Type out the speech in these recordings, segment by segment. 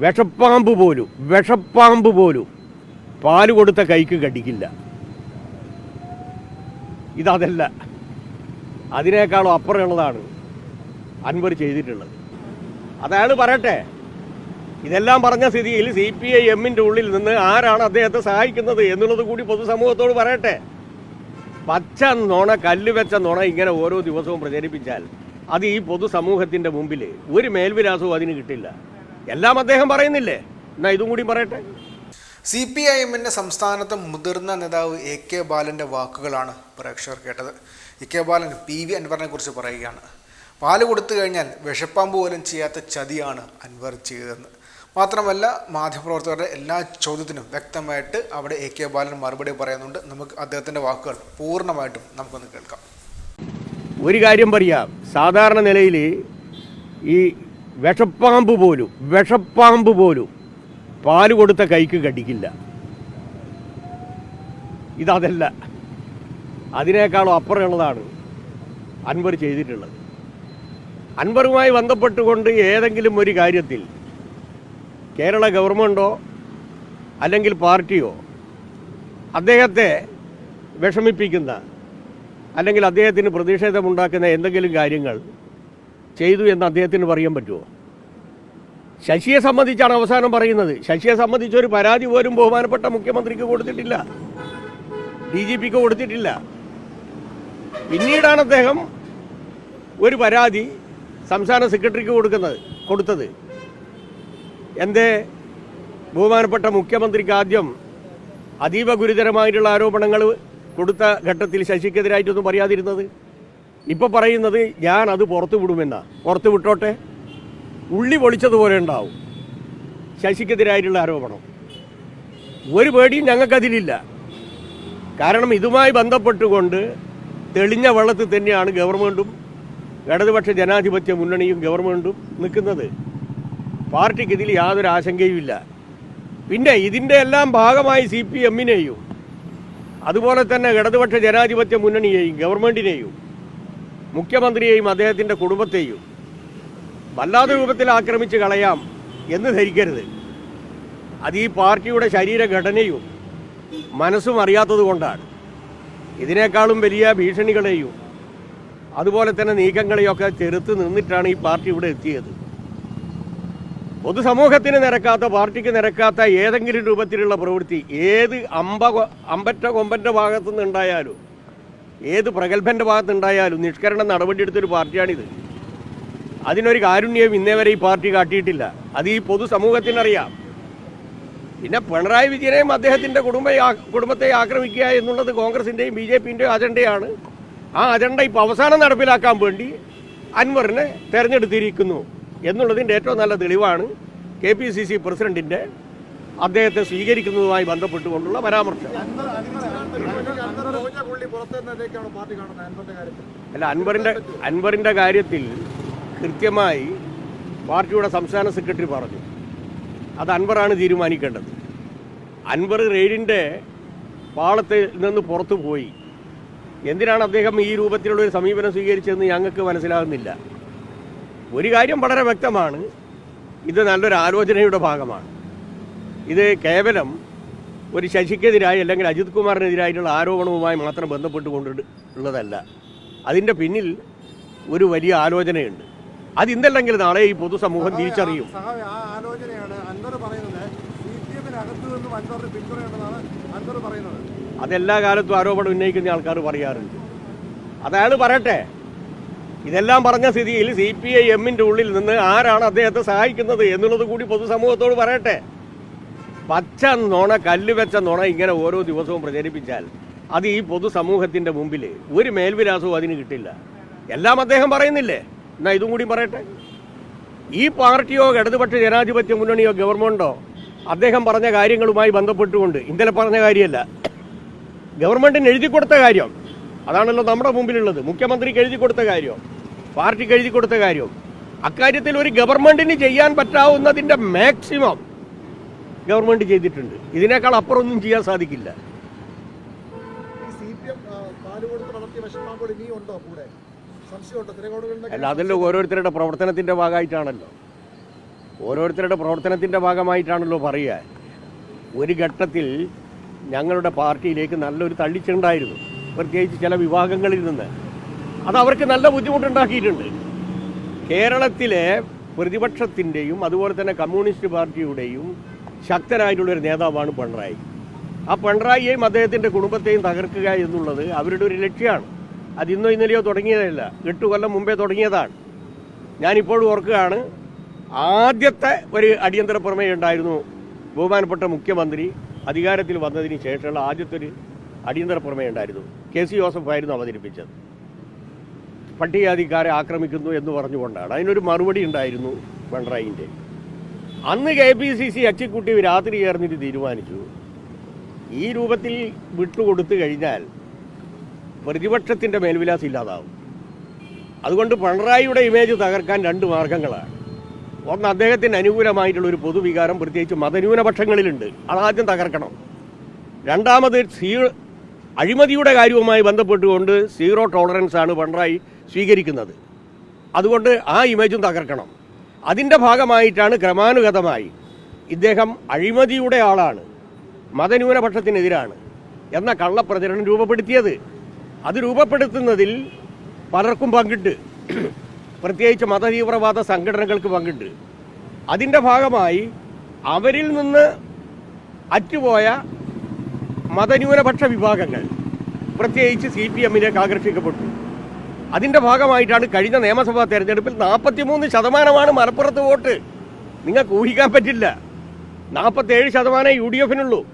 വിഷപ്പാമ്പ് പോലും വിഷപ്പാമ്പ് പോലും പാൽ കൊടുത്ത കൈക്ക് കടിക്കില്ല. ഇതതല്ല. അതിനേക്കാളും അപ്പുറമുള്ളതാണ് അൻവർ ചെയ്തിട്ടുള്ളത്. അതയാൾ പറയട്ടെ ഇതെല്ലാം പറഞ്ഞ സ്ഥിതിയിൽ സി പി ഐ എമ്മിന്റെ ഉള്ളിൽ നിന്ന് ആരാണ് അദ്ദേഹത്തെ സഹായിക്കുന്നത് എന്നുള്ളത് കൂടി പൊതുസമൂഹത്തോട് പറയട്ടെ. പച്ച നുണ കല്ല് വെച്ച നുണ ഇങ്ങനെ ഓരോ ദിവസവും പ്രചരിപ്പിച്ചാൽ അത് ഈ പൊതുസമൂഹത്തിന്റെ മുമ്പിൽ ഒരു മേൽവിലാസവും അതിന് കിട്ടില്ല. എല്ലാം അദ്ദേഹം പറയുന്നില്ലേ? എന്നാ ഇതും കൂടി പറയട്ടെ. സി പി ഐ എമ്മിന്റെ സംസ്ഥാനത്തെ മുതിർന്ന നേതാവ് എ കെ ബാലന്റെ വാക്കുകളാണ് പ്രേക്ഷകർ കേട്ടത്. A K Balan P V അൻവറിനെ കുറിച്ച് പറയുകയാണ്. പാൽ കൊടുത്തു കഴിഞ്ഞാൽ വിഷപ്പാമ്പ് പോലും ചെയ്യാത്ത ചതിയാണ് അൻവർ ചെയ്തതെന്ന്. മാത്രമല്ല മാധ്യമപ്രവർത്തകരുടെ എല്ലാ ചോദ്യത്തിനും വ്യക്തമായിട്ട് അവിടെ എ കെ ബാലൻ മറുപടി പറയുന്നുണ്ട്. നമുക്ക് അദ്ദേഹത്തിന്റെ വാക്കുകൾ പൂർണമായിട്ടും നമുക്കൊന്ന് കേൾക്കാം. ഒരു കാര്യം പറയാം. സാധാരണ നിലയിൽ ഈ വിഷപ്പാമ്പ് പോലും വിഷപ്പാമ്പ് പോലും പാൽ കൊടുത്ത കൈക്ക് കടിക്കില്ല. ഇതതല്ല. അതിനേക്കാളും അപ്പുറമുള്ളതാണ് അൻവർ ചെയ്തിട്ടുള്ളത്. അൻവറുമായി ബന്ധപ്പെട്ടുകൊണ്ട് ഏതെങ്കിലും ഒരു കാര്യത്തിൽ കേരള ഗവൺമെന്റോ അല്ലെങ്കിൽ പാർട്ടിയോ അദ്ദേഹത്തെ വിഷമിപ്പിക്കുന്ന അല്ലെങ്കിൽ അദ്ദേഹത്തിന് പ്രതിഷേധമുണ്ടാക്കുന്ന എന്തെങ്കിലും കാര്യങ്ങൾ ചെയ്തു എന്ന് അദ്ദേഹത്തിന് പറയാൻ പറ്റുമോ? ശശിയെ സംബന്ധിച്ചാണ് അവസാനം പറയുന്നത്. ശശിയെ സംബന്ധിച്ച് ഒരു പരാതി പോലും ബഹുമാനപ്പെട്ട മുഖ്യമന്ത്രിക്ക് കൊടുത്തിട്ടില്ല. ഡി ജി പിക്ക് കൊടുത്തിട്ടില്ല. പിന്നീടാണ് അദ്ദേഹം ഒരു പരാതി സംസ്ഥാന സെക്രട്ടറിക്ക് കൊടുക്കുന്നത് കൊടുത്തത്. എന്റെ ബഹുമാനപ്പെട്ട മുഖ്യമന്ത്രിക്ക് ആദ്യം അതീവ ഗുരുതരമായിട്ടുള്ള ആരോപണങ്ങൾ കൊടുത്ത ഘട്ടത്തിൽ ശശിക്കെതിരായിട്ടൊന്നും പറയാതിരുന്നത്? ഇപ്പൊ പറയുന്നത് ഞാൻ അത് പുറത്തു വിടുമെന്നാ. പുറത്തു വിട്ടോട്ടെ? ഉള്ളി പൊളിച്ചതുപോലെ ഉണ്ടാവും. ശശിക്കെതിരായിട്ടുള്ള ആരോപണം. ഒരു പേടിയും ഞങ്ങൾക്കതിലില്ല. കാരണം ഇതുമായി ബന്ധപ്പെട്ടുകൊണ്ട് തെളിഞ്ഞ വെള്ളത്തിൽ തന്നെയാണ് ഗവൺമെന്റും ഇടതുപക്ഷ ജനാധിപത്യ മുന്നണിയും ഗവൺമെന്റും നിൽക്കുന്നത്. പാർട്ടിക്ക് ഇതിൽ യാതൊരു ആശങ്കയുമില്ല. പിന്നെ ഇതിന്റെ എല്ലാം ഭാഗമായി സി പി എമ്മിനെയും അതുപോലെ തന്നെ ഇടതുപക്ഷ ജനാധിപത്യ മുന്നണിയെയും ഗവൺമെന്റിനെയും മുഖ്യമന്ത്രിയെയും അദ്ദേഹത്തിന്റെ കുടുംബത്തെയും വല്ലാത്ത രൂപത്തിൽ ആക്രമിച്ച് കളയാം എന്ന് ധരിക്കരുത്. അത് ഈ പാർട്ടിയുടെ ശരീരഘടനയും മനസ്സും അറിയാത്തത് കൊണ്ടാണ്. ഇതിനേക്കാളും വലിയ ഭീഷണികളെയും അതുപോലെ തന്നെ നീക്കങ്ങളെയൊക്കെ ചെറുത്ത് നിന്നിട്ടാണ് ഈ പാർട്ടി ഇവിടെ എത്തിയത്. പൊതുസമൂഹത്തിന് നിരക്കാത്ത പാർട്ടിക്ക് നിരക്കാത്ത ഏതെങ്കിലും രൂപത്തിലുള്ള പ്രവൃത്തി ഏത് അമ്പ അമ്പറ്റ കൊമ്പന്റെ ഭാഗത്തു നിന്നുണ്ടായാലും ഏത് പ്രഗത്ഭന്റെ ഭാഗത്തുണ്ടായാലും നിഷ്കരണം നടപടിയെടുത്തൊരു പാർട്ടിയാണിത്. അതിനൊരു കാരുണ്യവും ഇന്നേ വരെ ഈ പാർട്ടി കാട്ടിയിട്ടില്ല. അത് ഈ പൊതുസമൂഹത്തിനറിയാം. പിന്നെ പിണറായി വിജയനെയും അദ്ദേഹത്തിന്റെ കുടുംബ കുടുംബത്തെ ആക്രമിക്കുക എന്നുള്ളത് കോൺഗ്രസിന്റെയും ബി ജെ പിന്റെയും അജണ്ടയാണ്. ആ അജണ്ട ഇപ്പോൾ അവസാനം നടപ്പിലാക്കാൻ വേണ്ടി അൻവറിനെ തെരഞ്ഞെടുത്തിരിക്കുന്നു എന്നുള്ളതിന്റെ ഏറ്റവും നല്ല തെളിവാണ് കെ പി സി സി പ്രസിഡന്റിന്റെ അദ്ദേഹത്തെ സ്വീകരിക്കുന്നതുമായി ബന്ധപ്പെട്ടുകൊണ്ടുള്ള പരാമർശം. അല്ല അൻവറിന്റെ അൻവറിന്റെ കാര്യത്തിൽ കൃത്യമായി പാർട്ടിയുടെ സംസ്ഥാന സെക്രട്ടറി പറഞ്ഞു. അത് അൻവറാണ് തീരുമാനിക്കേണ്ടത്. അൻവർ റെയ്ഡിന്റെ പാളത്തിൽ നിന്ന് പുറത്തു പോയി. എന്തിനാണ് അദ്ദേഹം ഈ രൂപത്തിലുള്ള ഒരു സമീപനം സ്വീകരിച്ചതെന്ന് ഞങ്ങൾക്ക് മനസ്സിലാകുന്നില്ല. ഒരു കാര്യം വളരെ വ്യക്തമാണ്. ഇത് നല്ലൊരു ആലോചനയുടെ ഭാഗമാണ്. ഇത് കേവലം ഒരു ശശിക്കെതിരായി അല്ലെങ്കിൽ അജിത് കുമാറിനെതിരായിട്ടുള്ള ആരോപണവുമായി മാത്രം ബന്ധപ്പെട്ടുകൊണ്ട് ഉള്ളതല്ല അതിന്റെ പിന്നിൽ ഒരു വലിയ ആലോചനയുണ്ട്. അത് ഇന്നല്ലെങ്കിൽ നാളെ ഈ പൊതുസമൂഹം തിരിച്ചറിയും. അതെല്ലാ കാലത്തും ആരോപണം ഉന്നയിക്കുന്ന ആൾക്കാർ പറയാറുണ്ട്. അതയാൾ പറയട്ടെ. ഇതെല്ലാം പറഞ്ഞ സ്ഥിതിയിൽ സി പി ഐ എമ്മിന്റെ ഉള്ളിൽ നിന്ന് ആരാണ് അദ്ദേഹത്തെ സഹായിക്കുന്നത് എന്നുള്ളത് കൂടി പൊതുസമൂഹത്തോട് പറയട്ടെ. പച്ച നുണ കല്ല് വെച്ച നുണ ഇങ്ങനെ ഓരോ ദിവസവും പ്രചരിപ്പിച്ചാൽ അത് ഈ പൊതുസമൂഹത്തിന്റെ മുമ്പിൽ ഒരു മേൽവിലാസവും അതിന് കിട്ടില്ല. എല്ലാം അദ്ദേഹം പറയുന്നില്ലേ? എന്നാൽ ഇതും കൂടി പറയട്ടെ. ഈ പാർട്ടിയോ ഇടതുപക്ഷ ജനാധിപത്യ മുന്നണിയോ ഗവൺമെന്റോ അദ്ദേഹം പറഞ്ഞ കാര്യങ്ങളുമായി ബന്ധപ്പെട്ടുകൊണ്ട് ഇന്നലെ പറഞ്ഞ കാര്യമല്ല ഗവൺമെന്റിന് എഴുതി കൊടുത്ത കാര്യം അതാണല്ലോ നമ്മുടെ മുമ്പിലുള്ളത്. മുഖ്യമന്ത്രിക്ക് എഴുതി കൊടുത്ത കാര്യം പാർട്ടിക്ക് എഴുതി കൊടുത്ത കാര്യം. അക്കാര്യത്തിൽ ഒരു ഗവൺമെന്റിന് ചെയ്യാൻ പറ്റാവുന്നതിന്റെ മാക്സിമം ഗവൺമെന്റ് ചെയ്തിട്ടുണ്ട്. ഇതിനേക്കാൾ അപ്പുറൊന്നും ചെയ്യാൻ സാധിക്കില്ല. അല്ല അതല്ലോ ഓരോരുത്തരുടെ പ്രവർത്തനത്തിന്റെ ഭാഗമായിട്ടാണല്ലോ. ഓരോരുത്തരുടെ പ്രവർത്തനത്തിന്റെ ഭാഗമായിട്ടാണല്ലോ പറയുക. ഒരു ഘട്ടത്തിൽ ഞങ്ങളുടെ പാർട്ടിയിലേക്ക് നല്ലൊരു തള്ളിച്ചുണ്ടായിരുന്നു. പ്രത്യേകിച്ച് ചില വിഭാഗങ്ങളിൽ നിന്ന്. അത് അവർക്ക് നല്ല ബുദ്ധിമുട്ടുണ്ടാക്കിയിട്ടുണ്ട്. കേരളത്തിലെ പ്രതിപക്ഷത്തിന്റെയും അതുപോലെ തന്നെ കമ്മ്യൂണിസ്റ്റ് പാർട്ടിയുടെയും ശക്തനായിട്ടുള്ള ഒരു നേതാവാണ് പിണറായി. ആ പിണറായിയെയും അദ്ദേഹത്തിന്റെ കുടുംബത്തെയും തകർക്കുക എന്നുള്ളത് അവരുടെ ഒരു ലക്ഷ്യമാണ്. അതിന്നോ ഇന്നോ ഇന്നലെയോ തുടങ്ങിയതല്ല എട്ട് കൊല്ലം മുമ്പേ തുടങ്ങിയതാണ്. ഞാനിപ്പോഴും ഓർക്കുകയാണ് ആദ്യത്തെ ഒരു അടിയന്തര പ്രമേയം ഉണ്ടായിരുന്നു ബഹുമാനപ്പെട്ട മുഖ്യമന്ത്രി അധികാരത്തിൽ വന്നതിന് ശേഷമുള്ള ആദ്യത്തെ ഒരു അടിയന്തര പ്രമേയം ഉണ്ടായിരുന്നു. കെ സി ജോസഫ് ആയിരുന്നു അവതരിപ്പിച്ചത്. പട്ടികജാതിക്കാരെ ആക്രമിക്കുന്നു എന്ന് പറഞ്ഞുകൊണ്ടാണ്. അതിനൊരു മറുപടി ഉണ്ടായിരുന്നു പിണറായിന്റെ. അന്ന് K P C C executive രാത്രി ചേർന്നിട്ട് തീരുമാനിച്ചു. ഈ രൂപത്തിൽ വിട്ടുകൊടുത്തു കഴിഞ്ഞാൽ പ്രതിപക്ഷത്തിന്റെ മേൽവിലാസം ഇല്ലാതാവും. അതുകൊണ്ട് പിണറായിയുടെ ഇമേജ് തകർക്കാൻ രണ്ട് മാർഗങ്ങളാണ്. ഒന്ന് അദ്ദേഹത്തിന് അനുകൂലമായിട്ടുള്ള ഒരു പൊതുവികാരം പ്രത്യേകിച്ച് മതന്യൂനപക്ഷങ്ങളിലുണ്ട്. അതാദ്യം തകർക്കണം. രണ്ടാമത് സീ അഴിമതിയുടെ കാര്യവുമായി ബന്ധപ്പെട്ടുകൊണ്ട് സീറോ ടോളറൻസ് ആണ് പിണറായി സ്വീകരിക്കുന്നത്. അതുകൊണ്ട് ആ ഇമേജും തകർക്കണം. അതിന്റെ ഭാഗമായിട്ടാണ് ക്രമാനുഗതമായി ഇദ്ദേഹം അഴിമതിയുടെ ആളാണ് മതന്യൂനപക്ഷത്തിനെതിരാണ് എന്ന കള്ളപ്രചരണം രൂപപ്പെടുത്തിയത്. അത് രൂപപ്പെടുത്തുന്നതിൽ പലർക്കും പങ്കിട്ട് പ്രത്യേകിച്ച് മതതീവ്രവാദ സംഘടനകൾക്ക് പങ്കിട്ട്. അതിന്റെ ഭാഗമായി അവരിൽ നിന്ന് അറ്റുപോയ മതന്യൂനപക്ഷ വിഭാഗങ്ങൾ പ്രത്യേകിച്ച് സി പി എമ്മിലേക്ക് ആകർഷിക്കപ്പെട്ടു. അതിന്റെ ഭാഗമായിട്ടാണ് കഴിഞ്ഞ നിയമസഭാ തെരഞ്ഞെടുപ്പിൽ നാൽപ്പത്തിമൂന്ന് ശതമാനമാണ് മലപ്പുറത്ത് വോട്ട്. നിങ്ങൾക്ക് ഊഹിക്കാൻ പറ്റില്ല. നാൽപ്പത്തേഴ് ശതമാനം യു ഡി എഫിനുള്ളൂ.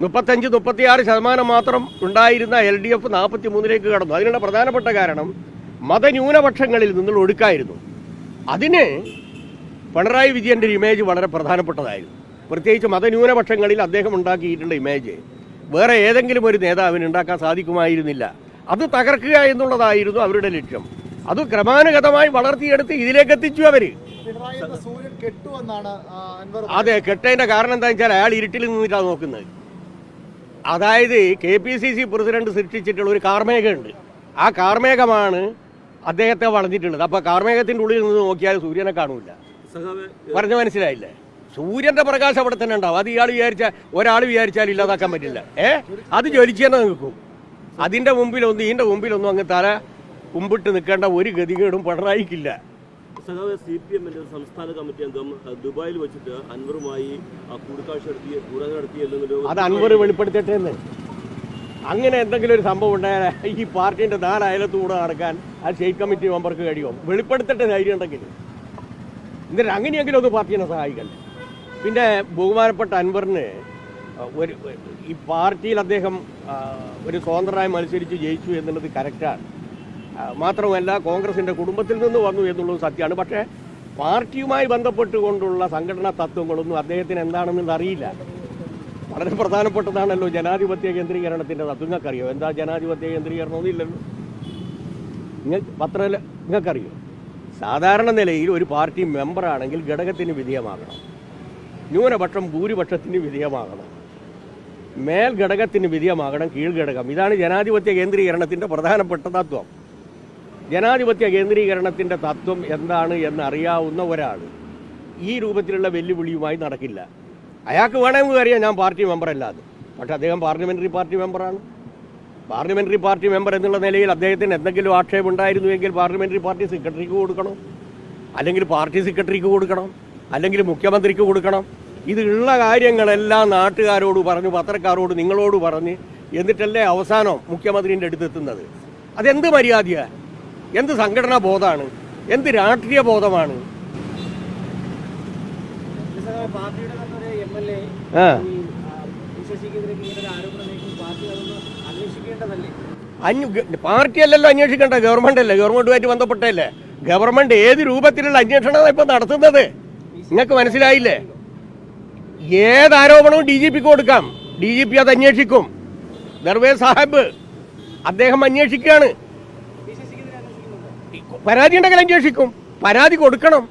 മുപ്പത്തഞ്ച് മുപ്പത്തിയാറ് ശതമാനം മാത്രം ഉണ്ടായിരുന്ന എൽ ഡി എഫ് നാൽപ്പത്തി മൂന്നിലേക്ക് കടന്നു. അതിനുള്ള പ്രധാനപ്പെട്ട കാരണം മതന്യൂനപക്ഷങ്ങളിൽ നിന്നുള്ള ഒഴുക്കായിരുന്നു. അതിന് പിണറായി വിജയന്റെ ഇമേജ് വളരെ പ്രധാനപ്പെട്ടതായിരുന്നു. പ്രത്യേകിച്ച് മതന്യൂനപക്ഷങ്ങളിൽ അദ്ദേഹം ഉണ്ടാക്കിയിട്ടുള്ള ഇമേജ് വേറെ ഏതെങ്കിലും ഒരു നേതാവിന് ഉണ്ടാക്കാൻ സാധിക്കുമായിരുന്നില്ല. അത് തകർക്കുക എന്നുള്ളതായിരുന്നു അവരുടെ ലക്ഷ്യം. അത് ക്രമാനുഗതമായി വളർത്തിയെടുത്ത് ഇതിലേക്ക് എത്തിച്ചു അവർ അതെ കെട്ടതിന്റെ കാരണം എന്താ വെച്ചാൽ അയാൾ ഇരുട്ടിൽ നിന്നിട്ടാണ് നോക്കുന്നത്. അതായത് K P C C president സൃഷ്ടിച്ചിട്ടുള്ള ഒരു കാർമേഘമുണ്ട്. ആ കാർമേഘമാണ് അദ്ദേഹത്തെ വളഞ്ഞിട്ടുള്ളത് അപ്പൊ കാർമേഘത്തിന്റെ ഉള്ളിൽ നിന്ന് നോക്കിയാൽ സൂര്യനെ കാണൂല. പറഞ്ഞു മനസ്സിലായില്ലേ? സൂര്യന്റെ പ്രകാശം അവിടെ തന്നെ ഉണ്ടാവും. അത് ഇയാൾ വിചാരിച്ച ഒരാൾ വിചാരിച്ചാൽ ഇല്ലാതാക്കാൻ പറ്റില്ല. ഏ? അത് ജ്വലിച്ച് തന്നെ നിൽക്കും. അതിന്റെ മുമ്പിലൊന്നും ഇതിന്റെ മുമ്പിലൊന്നും അങ്ങ് തല കുമ്പിട്ട് നിൽക്കേണ്ട ഒരു ഗതികേടും പിണറായിക്കില്ല സഖാവ് സി പി എമ്മിന്റെ സംസ്ഥാന കമ്മിറ്റി അംഗം ദുബായിൽ വെച്ചിട്ട് അൻവറുമായി കൂടിക്കാഴ്ച നടത്തി കൂടാതെ അത് അൻവർ വെളിപ്പെടുത്തട്ടെ എന്ന്. അങ്ങനെ എന്തെങ്കിലും ഒരു സംഭവം ഉണ്ടായാൽ ഈ പാർട്ടിന്റെ നാല് അയലത്തൂടെ നടക്കാൻ ആ സ്റ്റേറ്റ് കമ്മിറ്റി മെമ്പർക്ക് കഴിയുമോ? വെളിപ്പെടുത്തട്ടെ ധൈര്യം ഉണ്ടെങ്കിൽ. എന്നിട്ട് അങ്ങനെയെങ്കിലും ഒന്ന് പാർട്ടിനെ സഹായിക്കണ്ടേ? പിന്നെ ബഹുമാനപ്പെട്ട അൻവറിന് ഒരു ഈ പാർട്ടിയിൽ അദ്ദേഹം ഒരു സ്വതന്ത്രമായി മത്സരിച്ച് ജയിച്ചു എന്നുള്ളത് കറക്റ്റാണ്. മാത്രമല്ല കോൺഗ്രസിന്റെ കുടുംബത്തിൽ നിന്ന് വന്നു എന്നുള്ളത് സത്യമാണ്. പക്ഷേ പാർട്ടിയുമായി ബന്ധപ്പെട്ടുകൊണ്ടുള്ള സംഘടനാ തത്വങ്ങളൊന്നും അദ്ദേഹത്തിന് എന്താണെന്ന് അറിയില്ല. വളരെ പ്രധാനപ്പെട്ടതാണല്ലോ ജനാധിപത്യ കേന്ദ്രീകരണത്തിന്റെ തത്വം. നിങ്ങൾക്കറിയോ? എന്താ ജനാധിപത്യ കേന്ദ്രീകരണമൊന്നും ഇല്ലല്ലോ നിങ്ങൾ പത്ര നിങ്ങൾക്കറിയോ? സാധാരണ നിലയിൽ ഒരു പാർട്ടി മെമ്പറാണെങ്കിൽ ഘടകത്തിന് വിധേയമാകണം. ന്യൂനപക്ഷം ഭൂരിപക്ഷത്തിന് വിധേയമാകണം. മേൽ ഘടകത്തിന് വിധേയമാകണം കീഴ്ഘടകം. ഇതാണ് ജനാധിപത്യ കേന്ദ്രീകരണത്തിന്റെ പ്രധാനപ്പെട്ട തത്വം. ജനാധിപത്യ കേന്ദ്രീകരണത്തിന്റെ തത്വം എന്താണ് എന്നറിയാവുന്ന ഒരാൾ ഈ രൂപത്തിലുള്ള വെല്ലുവിളിയുമായി നടക്കില്ല. അയാൾക്ക് വേണമെങ്കിൽ അറിയാം ഞാൻ പാർട്ടി മെമ്പറല്ലാതെ പക്ഷെ അദ്ദേഹം പാർലമെന്ററി പാർട്ടി മെമ്പറാണ്. പാർലമെന്ററി പാർട്ടി മെമ്പർ എന്നുള്ള നിലയിൽ അദ്ദേഹത്തിന് എന്തെങ്കിലും ആക്ഷേപം ഉണ്ടായിരുന്നുവെങ്കിൽ പാർലമെന്ററി പാർട്ടി സെക്രട്ടറിക്ക് കൊടുക്കണം. അല്ലെങ്കിൽ പാർട്ടി സെക്രട്ടറിക്ക് കൊടുക്കണം. അല്ലെങ്കിൽ മുഖ്യമന്ത്രിക്ക് കൊടുക്കണം. ഇതുള്ള കാര്യങ്ങളെല്ലാം നാട്ടുകാരോട് പറഞ്ഞു പത്രക്കാരോട് നിങ്ങളോട് പറഞ്ഞ് എന്നിട്ടല്ലേ അവസാനം മുഖ്യമന്ത്രിന്റെ അടുത്തെത്തുന്നത്? അതെന്ത് മര്യാദയാണ് എന്ത് സംഘടനാ ബോധമാണ്? എന്ത് രാഷ്ട്രീയ ബോധമാണ്? പാർട്ടി അല്ലല്ലോ അന്വേഷിക്കേണ്ട ഗവൺമെന്റ് അല്ലേ? ഗവൺമെന്റുമായിട്ട് ബന്ധപ്പെട്ടല്ലേ ഗവൺമെന്റ് ഏത് രൂപത്തിലുള്ള അന്വേഷണമാണ് ഇപ്പൊ നടത്തുന്നത്? നിങ്ങൾക്ക് മനസ്സിലായില്ലേ? ഏത് ആരോപണവും ഡി ജി പിക്ക് കൊടുക്കാം. ഡി ജി പി അത് അന്വേഷിക്കും. ദർവേ സാഹിബ് അദ്ദേഹം അന്വേഷിക്കുകയാണ്. പരാതി ഉണ്ടെങ്കിൽ അന്വേഷിക്കും. പരാതി കൊടുക്കണം.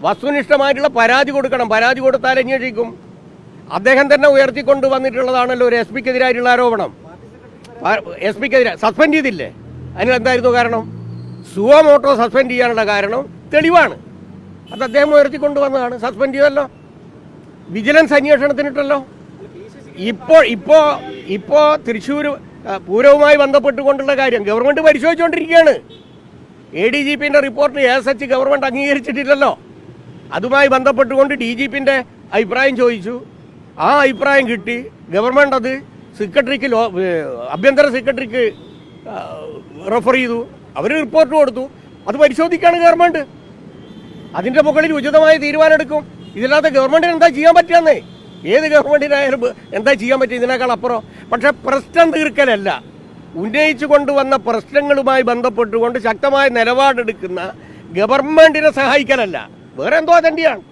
വസ്തുനിഷ്ഠമായിട്ടുള്ള പരാതി കൊടുക്കണം. പരാതി കൊടുത്താൽ അന്വേഷിക്കും. അദ്ദേഹം തന്നെ ഉയർത്തിക്കൊണ്ട് വന്നിട്ടുള്ളതാണല്ലോ ഒരു എസ് പിക്കെതിരായിട്ടുള്ള ആരോപണം. എസ് പിക്കെതിരെ സസ്പെൻഡ് ചെയ്തില്ലേ? അതിനെന്തായിരുന്നു കാരണം? സുവോ മോട്ടോ സസ്പെൻഡ് ചെയ്യാനുള്ള കാരണം തെളിവാണ്. അത് അദ്ദേഹം ഉയർത്തിക്കൊണ്ടുവന്നതാണ് സസ്പെൻഡ് ചെയ്തല്ലോ. വിജിലൻസ് അന്വേഷണത്തിനിട്ടല്ലോ. ഇപ്പോൾ ഇപ്പോ ഇപ്പോ തൃശ്ശൂർ പൂരവുമായി ബന്ധപ്പെട്ടുകൊണ്ടുള്ള കാര്യം ഗവൺമെന്റ് പരിശോധിച്ചുകൊണ്ടിരിക്കുകയാണ് എ ഡി ജി പിന്റെ റിപ്പോർട്ട് എസ് എച്ച് ഗവൺമെന്റ് അംഗീകരിച്ചിട്ടില്ലല്ലോ. അതുമായി ബന്ധപ്പെട്ടുകൊണ്ട് ഡി ജി പിന്റെ അഭിപ്രായം ചോദിച്ചു. ആ അഭിപ്രായം കിട്ടി. ഗവൺമെന്റ് അത് സെക്രട്ടറിക്ക് ആഭ്യന്തര സെക്രട്ടറിക്ക് റെഫർ ചെയ്തു. അവർ റിപ്പോർട്ട് കൊടുത്തു. അത് പരിശോധിക്കുകയാണ് ഗവൺമെന്റ്. അതിന്റെ മുകളിൽ ഉചിതമായ തീരുമാനം എടുക്കും ഇതില്ലാതെ ഗവൺമെന്റിന് എന്താ ചെയ്യാൻ പറ്റുന്നേ ഏത് ഗവൺമെന്റിനായാലും എന്താ ചെയ്യാൻ പറ്റും ഇതിനേക്കാൾ അപ്പുറം? പക്ഷെ പ്രശ്നം തീർക്കലല്ല. ഉന്നയിച്ചു കൊണ്ടുവന്ന പ്രശ്നങ്ങളുമായി ബന്ധപ്പെട്ടുകൊണ്ട് ശക്തമായ നിലപാടെടുക്കുന്ന ഗവൺമെന്റിനെ സഹായിക്കലല്ല. വേറെ എന്തോ തന്നെയാണ്